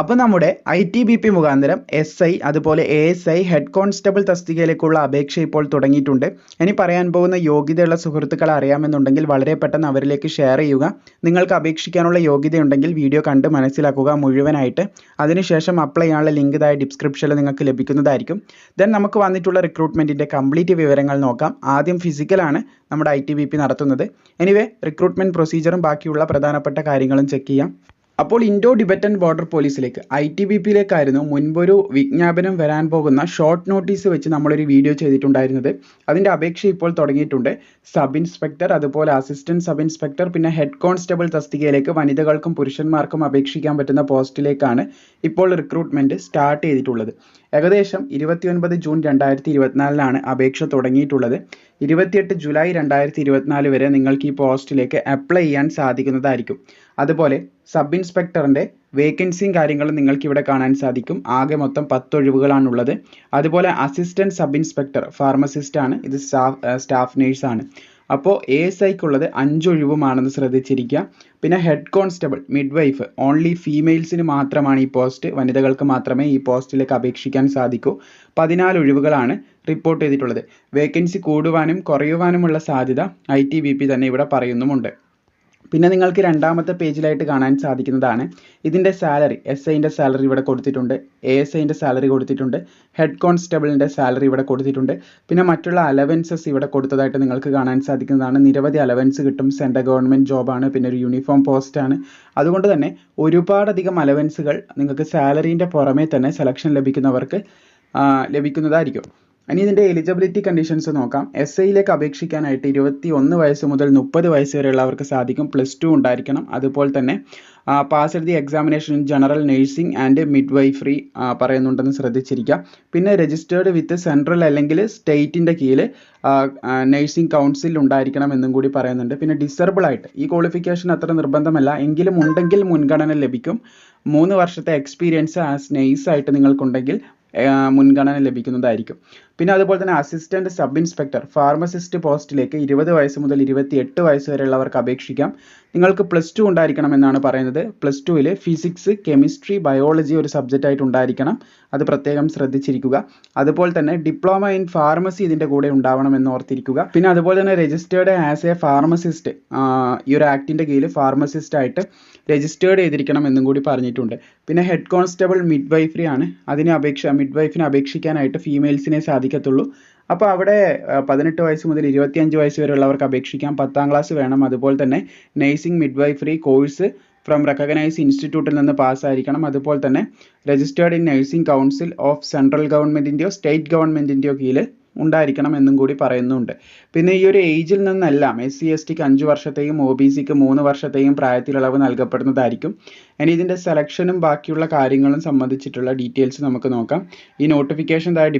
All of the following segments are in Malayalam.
അപ്പോൾ നമ്മുടെ ഐ ടി ബി പി മുഖാന്തരം എസ് ഐ അതുപോലെ A S I head constable തസ്തികയിലേക്കുള്ള അപേക്ഷ ഇപ്പോൾ തുടങ്ങിയിട്ടുണ്ട്. ഇനി പറയാൻ പോകുന്ന യോഗ്യതയുള്ള സുഹൃത്തുക്കളെ അറിയാമെന്നുണ്ടെങ്കിൽ വളരെ പെട്ടെന്ന് അവരിലേക്ക് ഷെയർ ചെയ്യുക. നിങ്ങൾക്ക് അപേക്ഷിക്കാനുള്ള യോഗ്യതയുണ്ടെങ്കിൽ വീഡിയോ കണ്ട് മനസ്സിലാക്കുക മുഴുവനായിട്ട്. അതിനുശേഷം അപ്ലൈ ചെയ്യാനുള്ള ലിങ്ക് ഇതായ ഡിസ്ക്രിപ്ഷനിൽ നിങ്ങൾക്ക് ലഭിക്കുന്നതായിരിക്കും. ദെൻ നമുക്ക് വന്നിട്ടുള്ള റിക്രൂട്ട്മെന്റിന്റെ കംപ്ലീറ്റ് വിവരങ്ങൾ നോക്കാം. ആദ്യം ഫിസിക്കലാണ് നമ്മുടെ ഐ ടി ബി പി നടത്തുന്നത്. എനിവേ റിക്രൂട്ട്മെന്റ് പ്രൊസീജിയറും ബാക്കിയുള്ള പ്രധാനപ്പെട്ട കാര്യങ്ങളും ചെക്ക് ചെയ്യാം. അപ്പോൾ ഇൻഡോ ടിബറ്റൻ ബോർഡർ പോലീസിലേക്ക് ഐ ടി ബി പിയിലേക്കായിരുന്നു മുൻപൊരു വിജ്ഞാപനം വരാൻ പോകുന്ന ഷോർട്ട് നോട്ടീസ് വെച്ച് നമ്മളൊരു വീഡിയോ ചെയ്തിട്ടുണ്ടായിരുന്നത്. അതിന്റെ അപേക്ഷ ഇപ്പോൾ തുടങ്ങിയിട്ടുണ്ട്. സബ് ഇൻസ്പെക്ടർ അതുപോലെ അസിസ്റ്റന്റ് സബ് ഇൻസ്പെക്ടർ പിന്നെ ഹെഡ് കോൺസ്റ്റബിൾ തസ്തികയിലേക്ക് വനിതകൾക്കും പുരുഷന്മാർക്കും അപേക്ഷിക്കാൻ പറ്റുന്ന പോസ്റ്റിലേക്കാണ് ഇപ്പോൾ റിക്രൂട്ട്മെന്റ് സ്റ്റാർട്ട് ചെയ്തിട്ടുള്ളത്. ഏകദേശം ഇരുപത്തിയൊൻപത് ജൂൺ രണ്ടായിരത്തി ഇരുപത്തിനാലിലാണ് അപേക്ഷ തുടങ്ങിയിട്ടുള്ളത്. ഇരുപത്തിയെട്ട് ജൂലൈ രണ്ടായിരത്തി ഇരുപത്തിനാല് വരെ നിങ്ങൾക്ക് ഈ പോസ്റ്റിലേക്ക് അപ്ലൈ ചെയ്യാൻ സാധിക്കുന്നതായിരിക്കും. അതുപോലെ സബ് ഇൻസ്പെക്ടറിന്റെ വേക്കൻസിയും കാര്യങ്ങളും നിങ്ങൾക്ക് ഇവിടെ കാണാൻ സാധിക്കും. ആകെ മൊത്തം പത്ത് ഒഴിവുകളാണുള്ളത് അതുപോലെ അസിസ്റ്റന്റ് സബ് ഇൻസ്പെക്ടർ ഫാർമസിസ്റ്റ് ആണ് ഇത് സ്റ്റാഫ് സ്റ്റാഫ് നേഴ്സാണ്. അപ്പോൾ എ എസ് ഐക്കുള്ളത് അഞ്ചൊഴിവുമാണെന്ന് ശ്രദ്ധിച്ചിരിക്കുക. പിന്നെ head constable mid wife only ഫീമെയിൽസിന് മാത്രമാണ് ഈ പോസ്റ്റ്. വനിതകൾക്ക് മാത്രമേ ഈ പോസ്റ്റിലേക്ക് അപേക്ഷിക്കാൻ സാധിക്കൂ. പതിനാല് ഒഴിവുകളാണ് റിപ്പോർട്ട് ചെയ്തിട്ടുള്ളത്. വേക്കൻസി കൂടുവാനും കുറയുവാനുമുള്ള സാധ്യത ഐ ടി ബി പി തന്നെ ഇവിടെ പറയുന്നുമുണ്ട്. പിന്നെ നിങ്ങൾക്ക് രണ്ടാമത്തെ പേജിലായിട്ട് കാണാൻ സാധിക്കുന്നതാണ്. ഇതിന്റെ സാലറി എസ് ഐന്റെ സാലറി ഇവിടെ കൊടുത്തിട്ടുണ്ട്. എ എസ് ഐന്റെ സാലറി കൊടുത്തിട്ടുണ്ട്. ഹെഡ് കോൺസ്റ്റബിളിന്റെ സാലറി ഇവിടെ കൊടുത്തിട്ടുണ്ട്. പിന്നെ മറ്റുള്ള അലവൻസസ് ഇവിടെ കൊടുത്തതായിട്ട് നിങ്ങൾക്ക് കാണാൻ സാധിക്കുന്നതാണ്. നിരവധി അലവൻസ് കിട്ടും. സെൻട്രൽ ഗവൺമെന്റ് ജോബാണ് പിന്നെ ഒരു യൂണിഫോം പോസ്റ്റാണ് അതുകൊണ്ട് തന്നെ ഒരുപാടധികം അലവൻസുകൾ നിങ്ങൾക്ക് സാലറീന്റെ പുറമേ തന്നെ സെലക്ഷൻ ലഭിക്കുന്നവർക്ക് ലഭിക്കുന്നതായിരിക്കും. ഇനി ഇതിന്റെ എലിജിബിലിറ്റി കണ്ടീഷൻസ് നോക്കാം. എസ് ഐയിലേക്ക് അപേക്ഷിക്കാനായിട്ട് ഇരുപത്തി ഒന്ന് വയസ്സ് മുതൽ മുപ്പത് വയസ്സ് വരെയുള്ളവർക്ക് സാധിക്കും. പ്ലസ് ടു ഉണ്ടായിരിക്കണം. അതുപോലെ തന്നെ pass the examination in general nursing and midwifery പറയുന്നുണ്ടെന്ന് ശ്രദ്ധിച്ചിരിക്കുക. പിന്നെ രജിസ്റ്റേർഡ് വിത്ത് സെൻട്രൽ അല്ലെങ്കിൽ സ്റ്റേറ്റിന്റെ കീഴിൽ നഴ്സിംഗ് കൗൺസിൽ ഉണ്ടായിരിക്കണം എന്നും കൂടി പറയുന്നുണ്ട്. പിന്നെ ഡിസേബിൾ ആയിട്ട് ഈ ക്വാളിഫിക്കേഷൻ അത്ര നിർബന്ധമല്ല. എങ്കിലും ഉണ്ടെങ്കിൽ മുൻഗണന ലഭിക്കും. മൂന്ന് വർഷത്തെ എക്സ്പീരിയൻസ് ആസ് നഴ്സായിട്ട് നിങ്ങൾക്കുണ്ടെങ്കിൽ മുൻഗണന ലഭിക്കുന്നതായിരിക്കും. പിന്നെ അതുപോലെ തന്നെ അസിസ്റ്റന്റ് സബ് ഇൻസ്പെക്ടർ ഫാർമസിസ്റ്റ് പോസ്റ്റിലേക്ക് ഇരുപത് വയസ്സ് മുതൽ ഇരുപത്തി എട്ട് വയസ്സ് വരെയുള്ളവർക്ക് അപേക്ഷിക്കാം. നിങ്ങൾക്ക് പ്ലസ് ടു ഉണ്ടായിരിക്കണം എന്നാണ് പറയുന്നത്. പ്ലസ് ടുവിൽ ഫിസിക്സ് കെമിസ്ട്രി ബയോളജി ഒരു സബ്ജക്റ്റ് ആയിട്ട് ഉണ്ടായിരിക്കണം. അത് പ്രത്യേകം ശ്രദ്ധിച്ചിരിക്കുക. അതുപോലെ തന്നെ ഡിപ്ലോമ ഇൻ ഫാർമസി ഇതിന്റെ കൂടെ ഉണ്ടാവണം എന്ന് ഓർത്തിരിക്കുക. പിന്നെ അതുപോലെ തന്നെ രജിസ്റ്റേർഡ് ആസ് എ ഫാർമസിസ്റ്റ് ഈ ഒരു ആക്ടിന്റെ കീഴിൽ ഫാർമസിസ്റ്റ് ആയിട്ട് രജിസ്റ്റേർഡ് ചെയ്തിരിക്കണം എന്നും കൂടി പറഞ്ഞിട്ടുണ്ട്. പിന്നെ ഹെഡ് കോൺസ്റ്റബിൾ മിഡ് വൈഫറി ആണ്. അതിനെ അപേക്ഷ മിഡ് വൈഫിന് അപേക്ഷിക്കാനായിട്ട് ഫീമെയിൽസിനെ സാധിക്കത്തുള്ളൂ. അപ്പോൾ അവിടെ പതിനെട്ട് വയസ്സ് മുതൽ ഇരുപത്തിയഞ്ച് വയസ്സ് വരെയുള്ളവർക്ക് അപേക്ഷിക്കാം. പത്താം ക്ലാസ് വേണം. അതുപോലെ തന്നെ nursing midwifery course from recognise ഇൻസ്റ്റിറ്റ്യൂട്ടിൽ നിന്ന് പാസ്സായിരിക്കണം. അതുപോലെ തന്നെ registered in nursing council of central ഗവൺമെന്റിന്റെയോ state ഗവൺമെന്റിന്റെയോ കീഴിൽ ഉണ്ടായിരിക്കണം എന്നും കൂടി പറയുന്നുണ്ട്. പിന്നെ ഈ ഒരു ഏജിൽ നിന്നെല്ലാം എസ് സി എസ് ടിക്ക് അഞ്ച് വർഷത്തെയും ഒ ബി സിക്ക് മൂന്ന് വർഷത്തെയും പ്രായത്തിലിളവ് നൽകപ്പെടുന്നതായിരിക്കും. ഇനി ഇതിന്റെ സെലക്ഷനും ബാക്കിയുള്ള കാര്യങ്ങളും സംബന്ധിച്ചിട്ടുള്ള ഡീറ്റെയിൽസ് നമുക്ക് നോക്കാം. ഈ നോട്ടിഫിക്കേഷൻ താഴെ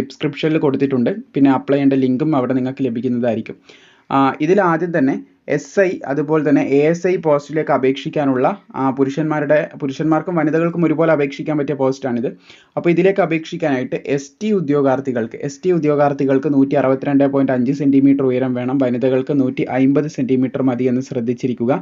ഡിസ്ക്രിപ്ഷനിൽ കൊടുത്തിട്ടുണ്ട്. പിന്നെ അപ്ലൈ ചെയ്യേണ്ട ലിങ്കും അവിടെ നിങ്ങൾക്ക് ലഭിക്കുന്നതായിരിക്കും. ഇതിൽ ആദ്യം തന്നെ എസ് ഐ അതുപോലെ തന്നെ എ എസ് ഐ പോസ്റ്റിലേക്ക് അപേക്ഷിക്കാനുള്ള പുരുഷന്മാരുടെ പുരുഷന്മാർക്കും വനിതകൾക്കും ഒരുപോലെ അപേക്ഷിക്കാൻ പറ്റിയ പോസ്റ്റാണിത്. അപ്പോൾ ഇതിലേക്ക് അപേക്ഷിക്കാനായിട്ട് എസ് ടി ഉദ്യോഗാർത്ഥികൾക്ക് എസ് ടി ഉദ്യോഗാർത്ഥികൾക്ക് നൂറ്റി അറുപത്തിരണ്ട് പോയിന്റ് അഞ്ച് സെന്റിമീറ്റർ ഉയരം വേണം വനിതകൾക്ക് നൂറ്റി അമ്പത് സെന്റിമീറ്റർ മതി എന്ന് ശ്രദ്ധിച്ചിരിക്കുക.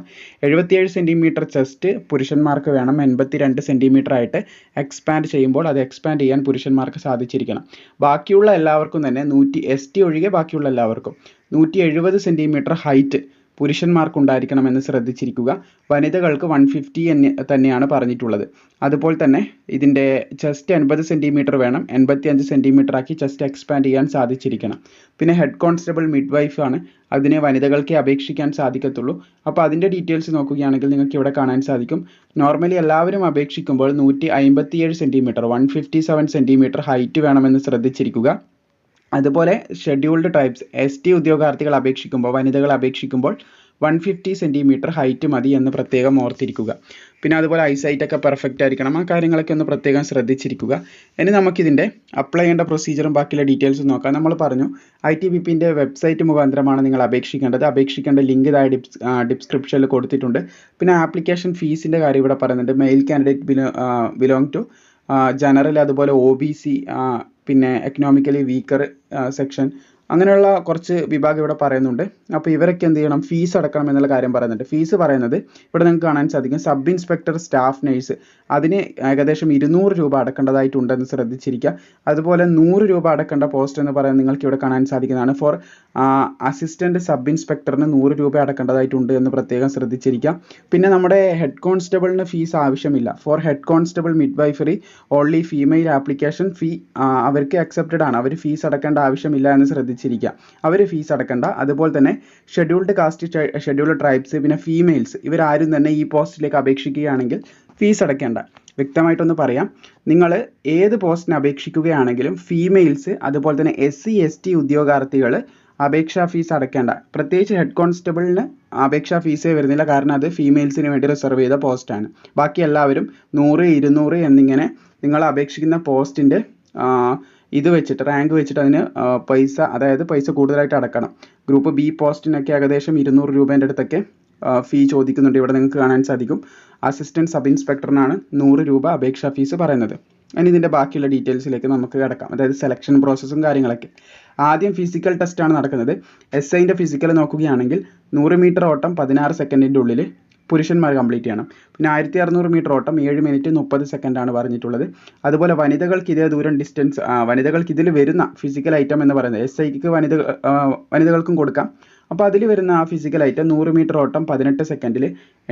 എഴുപത്തിയേഴ് സെന്റിമീറ്റർ ചെസ്റ്റ് പുരുഷന്മാർക്ക് വേണം എൺപത്തി രണ്ട് സെന്റിമീറ്റർ ആയിട്ട് എക്സ്പാൻഡ് ചെയ്യുമ്പോൾ അത് എക്സ്പാൻഡ് ചെയ്യാൻ പുരുഷന്മാർക്ക് സാധിച്ചിരിക്കണം. ബാക്കിയുള്ള എല്ലാവർക്കും തന്നെ നൂറ്റി എസ് ടി ഒഴികെ ബാക്കിയുള്ള എല്ലാവർക്കും നൂറ്റി എഴുപത് സെന്റിമീറ്റർ ഹൈറ്റ് പുരുഷന്മാർക്കുണ്ടായിരിക്കണമെന്ന് ശ്രദ്ധിച്ചിരിക്കുക. വനിതകൾക്ക് വൺ ഫിഫ്റ്റി എന്ന് തന്നെയാണ് പറഞ്ഞിട്ടുള്ളത്. അതുപോലെ തന്നെ ഇതിന്റെ ചെസ്റ്റ് എൺപത് സെന്റിമീറ്റർ വേണം. എൺപത്തി അഞ്ച് സെന്റിമീറ്റർ ആക്കി ചെസ്റ്റ് എക്സ്പാൻഡ് ചെയ്യാൻ സാധിച്ചിരിക്കണം. പിന്നെ ഹെഡ് കോൺസ്റ്റബിൾ മിഡ് വൈഫ് ആണ്. അതിനെ വനിതകൾക്കേ അപേക്ഷിക്കാൻ സാധിക്കത്തുള്ളൂ. അപ്പോൾ അതിന്റെ ഡീറ്റെയിൽസ് നോക്കുകയാണെങ്കിൽ നിങ്ങൾക്ക് ഇവിടെ കാണാൻ സാധിക്കും. നോർമലി എല്ലാവരും അപേക്ഷിക്കുമ്പോൾ നൂറ്റി അമ്പത്തിയേഴ് centimetre one fifty seven centimetre height വേണമെന്ന് ശ്രദ്ധിച്ചിരിക്കുക. അതുപോലെ ഷെഡ്യൂൾഡ് ട്രൈബ്സ് എസ് ടി ഉദ്യോഗാർത്ഥികൾ അപേക്ഷിക്കുമ്പോൾ വനിതകൾ അപേക്ഷിക്കുമ്പോൾ വൺ ഫിഫ്റ്റി സെന്റിമീറ്റർ ഹൈറ്റ് മതി എന്ന് പ്രത്യേകം ഓർത്തിരിക്കുക. പിന്നെ അതുപോലെ ഐസൈറ്റ് ഒക്കെ പെർഫെക്റ്റ് ആയിരിക്കണം. ആ കാര്യങ്ങളൊക്കെ ഒന്ന് പ്രത്യേകം ശ്രദ്ധിച്ചിരിക്കുക. ഇനി നമുക്കിതിന്റെ അപ്ലൈ ചെയ്യേണ്ട പ്രൊസീജിയറും ബാക്കിയുള്ള ഡീറ്റെയിൽസും നോക്കാം. നമ്മൾ പറഞ്ഞു ഐ ടി ബി പിന്റെ വെബ്സൈറ്റ് മുഖാന്തരമാണ് നിങ്ങൾ അപേക്ഷിക്കേണ്ടത്. അപേക്ഷിക്കേണ്ട ലിങ്ക് ഇതായ ഡിപ്സ് ഡിസ്ക്രിപ്ഷനിൽ കൊടുത്തിട്ടുണ്ട്. പിന്നെ ആപ്ലിക്കേഷൻ ഫീസിന്റെ കാര്യം ഇവിടെ പറയുന്നുണ്ട്. Male candidate below belong to general അതുപോലെ ഒ ബി സി പിന്നെ എക്കണോമിക്കലി വീക്കർ സെക്ഷൻ അങ്ങനെയുള്ള കുറച്ച് വിഭാഗം ഇവിടെ പറയുന്നുണ്ട്. അപ്പോൾ ഇവരൊക്കെ എന്ത് ചെയ്യണം? ഫീസ് അടക്കണം എന്നുള്ള കാര്യം പറയുന്നുണ്ട്. ഫീസ് പറയുന്നത് ഇവിടെ നിങ്ങൾക്ക് കാണാൻ സാധിക്കും. സബ് ഇൻസ്പെക്ടർ സ്റ്റാഫ് നഴ്സ് അതിന് ഏകദേശം ഇരുന്നൂറ് രൂപ അടക്കേണ്ടതായിട്ടുണ്ടെന്ന് ശ്രദ്ധിച്ചിരിക്കുക. അതുപോലെ നൂറ് രൂപ അടക്കേണ്ട പോസ്റ്റ് എന്ന് പറയുന്നത് നിങ്ങൾക്ക് ഇവിടെ കാണാൻ സാധിക്കുന്നതാണ്. ഫോർ അസിസ്റ്റന്റ് സബ് ഇൻസ്പെക്ടറിന് നൂറ് രൂപ അടക്കേണ്ടതായിട്ടുണ്ട് എന്ന് പ്രത്യേകം ശ്രദ്ധിച്ചിരിക്കുക. പിന്നെ നമ്മുടെ ഹെഡ് കോൺസ്റ്റബിളിന് ഫീസ് ആവശ്യമില്ല. For head constable midwifery only female application fee അവർക്ക് അക്സെപ്റ്റഡ് ആണ്. അവർ ഫീസ് അടക്കേണ്ട ആവശ്യമില്ല എന്ന് ശ്രദ്ധിച്ചിരിക്കുക അവർ ഫീസ് അടക്കണ്ട. അതുപോലെ തന്നെ ഷെഡ്യൂൾഡ് കാസ്റ്റ് ഷെഡ്യൂൾഡ് ട്രൈബ്സ് പിന്നെ ഫീമെയിൽസ് ഇവരാരും തന്നെ ഈ പോസ്റ്റിലേക്ക് അപേക്ഷിക്കുകയാണെങ്കിൽ ഫീസ് അടയ്ക്കേണ്ട വ്യക്തമായിട്ടൊന്ന് പറയാം. നിങ്ങൾ ഏത് പോസ്റ്റിന് അപേക്ഷിക്കുകയാണെങ്കിലും ഫീമെയിൽസ് അതുപോലെ തന്നെ എസ് സി എസ് ടി ഉദ്യോഗാർത്ഥികൾ അപേക്ഷാ ഫീസ് അടയ്ക്കേണ്ട പ്രത്യേകിച്ച് ഹെഡ് കോൺസ്റ്റബിളിന് അപേക്ഷാ ഫീസേ വരുന്നില്ല. കാരണം അത് ഫീമെയിൽസിന് വേണ്ടി റിസർവ് ചെയ്ത പോസ്റ്റാണ് ബാക്കി എല്ലാവരും നൂറ് ഇരുന്നൂറ് എന്നിങ്ങനെ നിങ്ങൾ അപേക്ഷിക്കുന്ന പോസ്റ്റിന്റെ ഇത് വെച്ചിട്ട് റാങ്ക് വെച്ചിട്ട് അതിന് പൈസ അതായത് പൈസ കൂടുതലായിട്ട് അടക്കണം. ഗ്രൂപ്പ് ബി പോസ്റ്റിനൊക്കെ ഏകദേശം ഇരുന്നൂറ് രൂപേന്റെ അടുത്തൊക്കെ ഫീ ചോദിക്കുന്നുണ്ട്. ഇവിടെ നിങ്ങൾക്ക് കാണാൻ സാധിക്കും. അസിസ്റ്റന്റ് സബ് ഇൻസ്പെക്ടറിനാണ് നൂറ് രൂപ അപേക്ഷാ ഫീസ് പറയുന്നത്. ഇനി ഇതിന്റെ ബാക്കിയുള്ള ഡീറ്റെയിൽസിലേക്ക് നമുക്ക് കിടക്കാം. അതായത് സെലക്ഷൻ പ്രോസസ്സും കാര്യങ്ങളൊക്കെ. ആദ്യം ഫിസിക്കൽ ടെസ്റ്റാണ് നടക്കുന്നത്. എസ് ഐന്റെ ഫിസിക്കൽ നോക്കുകയാണെങ്കിൽ നൂറ് മീറ്റർ ഓട്ടം പതിനാറ് സെക്കൻഡിന്റെ ഉള്ളിൽ പുരുഷന്മാർ കംപ്ലീറ്റ് ചെയ്യണം. പിന്നെ ആയിരത്തി അറുന്നൂറ് മീറ്റർ ഓട്ടം ഏഴ് മിനിറ്റ് മുപ്പത് സെക്കൻഡാണ് പറഞ്ഞിട്ടുള്ളത്. അതുപോലെ വനിതകൾക്ക് ഇതേ ദൂരം ഡിസ്റ്റൻസ് വനിതകൾക്ക് ഇതിൽ വരുന്ന ഫിസിക്കൽ ഐറ്റം എന്ന് പറയുന്നത് എസ് ഐക്ക് വനിത വനിതകൾക്കും കൊടുക്കാം. അപ്പോൾ അതിൽ വരുന്ന ആ ഫിസിക്കൽ ഐറ്റം നൂറ് മീറ്റർ ഓട്ടം പതിനെട്ട് സെക്കൻഡിൽ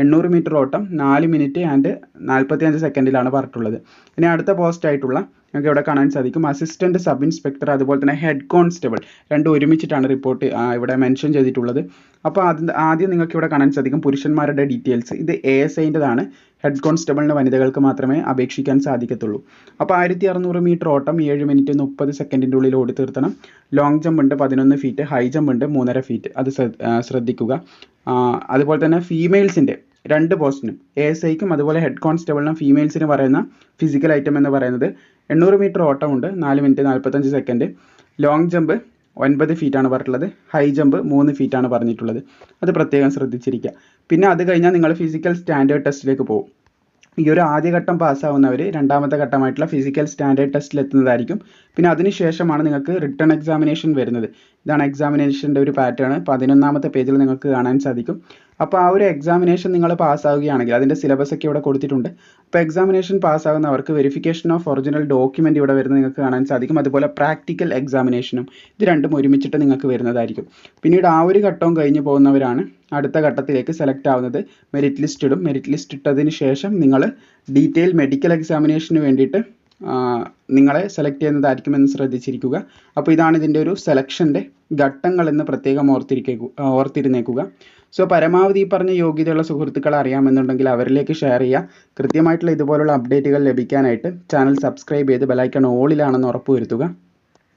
എണ്ണൂറ് മീറ്റർ ഓട്ടം നാല് മിനിറ്റ് ആൻഡ് നാൽപ്പത്തി അഞ്ച് സെക്കൻഡിലാണ് പറഞ്ഞിട്ടുള്ളത്. ഇനി അടുത്ത പോസ്റ്റ് ആയിട്ടുള്ള നിങ്ങൾക്ക് ഇവിടെ കാണാൻ സാധിക്കും. അസിസ്റ്റന്റ് സബ് ഇൻസ്പെക്ടർ അതുപോലെ തന്നെ ഹെഡ് കോൺസ്റ്റബിൾ രണ്ടും ഒരുമിച്ചിട്ടാണ് റിപ്പോർട്ട് ഇവിടെ മെൻഷൻ ചെയ്തിട്ടുള്ളത്. അപ്പോൾ അത് ആദ്യം നിങ്ങൾക്ക് ഇവിടെ കാണാൻ സാധിക്കും പുരുഷന്മാരുടെ ഡീറ്റെയിൽസ് ഇത് എ എസ് ഐന്റെതാണ് ഹെഡ് കോൺസ്റ്റബിളിന് വനിതകൾക്ക് മാത്രമേ അപേക്ഷിക്കാൻ സാധിക്കത്തുള്ളൂ. അപ്പോൾ ആയിരത്തി അറുന്നൂറ് മീറ്റർ ഓട്ടം ഏഴ് മിനിറ്റ് മുപ്പത് സെക്കൻഡിന്റെ ഉള്ളിൽ ഓടി തീർത്തണം. ലോങ് ജമ്പ് ഉണ്ട് പതിനൊന്ന് ഫീറ്റ് ഹൈ ജമ്പ് ഉണ്ട് മൂന്നര ഫീറ്റ് അത് ശ്രദ്ധിക്കുക. അതുപോലെ തന്നെ ഫീമെയിൽസിന്റെ രണ്ട് പോസ്റ്റിനും. എ എസ് ഐക്കും അതുപോലെ ഹെഡ് കോൺസ്റ്റബിളിനും ഫീമെയിൽസിന് പറയുന്ന ഫിസിക്കൽ ഐറ്റം എന്ന് പറയുന്നത് എണ്ണൂറ് മീറ്റർ ഓട്ടമുണ്ട് നാല് മിനിറ്റ് നാൽപ്പത്തഞ്ച് സെക്കൻഡ് ലോങ് ജമ്പ് ഒൻപത് ഫീറ്റാണ് പറഞ്ഞിട്ടുള്ളത്. ഹൈ ജമ്പ് മൂന്ന് ഫീറ്റാണ് പറഞ്ഞിട്ടുള്ളത്. അത് പ്രത്യേകം ശ്രദ്ധിച്ചിരിക്കുക. പിന്നെ അത് കഴിഞ്ഞാൽ നിങ്ങൾ ഫിസിക്കൽ സ്റ്റാൻഡേർഡ് ടെസ്റ്റിലേക്ക് പോകും. ഈ ഒരു ആദ്യഘട്ടം പാസ്സാവുന്നവർ രണ്ടാമത്തെ ഘട്ടമായിട്ടുള്ള ഫിസിക്കൽ സ്റ്റാൻഡേർഡ് ടെസ്റ്റിൽ എത്തുന്നതായിരിക്കും. പിന്നെ അതിനുശേഷമാണ് നിങ്ങൾക്ക് റിട്ടേൺ എക്സാമിനേഷൻ വരുന്നത്. ഇതാണ് എക്സാമിനേഷന്റെ ഒരു പാറ്റേൺ പതിനൊന്നാമത്തെ പേജിൽ നിങ്ങൾക്ക് കാണാൻ സാധിക്കും. അപ്പോൾ ആ ഒരു എക്സാമിനേഷൻ നിങ്ങൾ പാസ്സാവുകയാണെങ്കിൽ അതിന്റെ സിലബസ് ഒക്കെ ഇവിടെ കൊടുത്തിട്ടുണ്ട്. അപ്പോൾ എക്സാമിനേഷൻ പാസ്സാകുന്നവർക്ക് വെരിഫിക്കേഷൻ ഓഫ് ഒറിജിനൽ ഡോക്യുമെന്റ് ഇവിടെ വരുന്നത് നിങ്ങൾക്ക് കാണാൻ സാധിക്കും. അതുപോലെ പ്രാക്ടിക്കൽ എക്സാമിനേഷനും ഇത് രണ്ടും ഒരുമിച്ചിട്ട് നിങ്ങൾക്ക് വരുന്നതായിരിക്കും. പിന്നീട് ആ ഒരു ഘട്ടവും കഴിഞ്ഞ് പോകുന്നവരാണ് അടുത്ത ഘട്ടത്തിലേക്ക് സെലക്ട് ആവുന്നത്. മെറിറ്റ് ലിസ്റ്റ് ഇടും. മെറിറ്റ് ലിസ്റ്റ് ഇട്ടതിന് ശേഷം നിങ്ങൾ ഡീറ്റെയിൽ മെഡിക്കൽ എക്സാമിനേഷന് വേണ്ടിയിട്ട് നിങ്ങളെ സെലക്ട് ചെയ്യുന്നതായിരിക്കുമെന്ന് ശ്രദ്ധിച്ചിരിക്കുക. അപ്പോൾ ഇതാണ് ഇതിന്റെ ഒരു സെലക്ഷന്റെ ഘട്ടങ്ങളെന്ന് പ്രത്യേകം ഓർത്തിരിക്കുക ഓർത്തിരുന്നേക്കുക. സോ പരമാവധി ഈ പറഞ്ഞ യോഗ്യതയുള്ള സുഹൃത്തുക്കൾ അറിയാമെന്നുണ്ടെങ്കിൽ അവരിലേക്ക് ഷെയർ ചെയ്യുക. കൃത്യമായിട്ടുള്ള ഇതുപോലുള്ള അപ്ഡേറ്റുകൾ ലഭിക്കാനായിട്ട് ചാനൽ സബ്സ്ക്രൈബ് ചെയ്ത് ബെലൈക്കൺ ഓളിലാണെന്ന് ഉറപ്പുവരുത്തുക.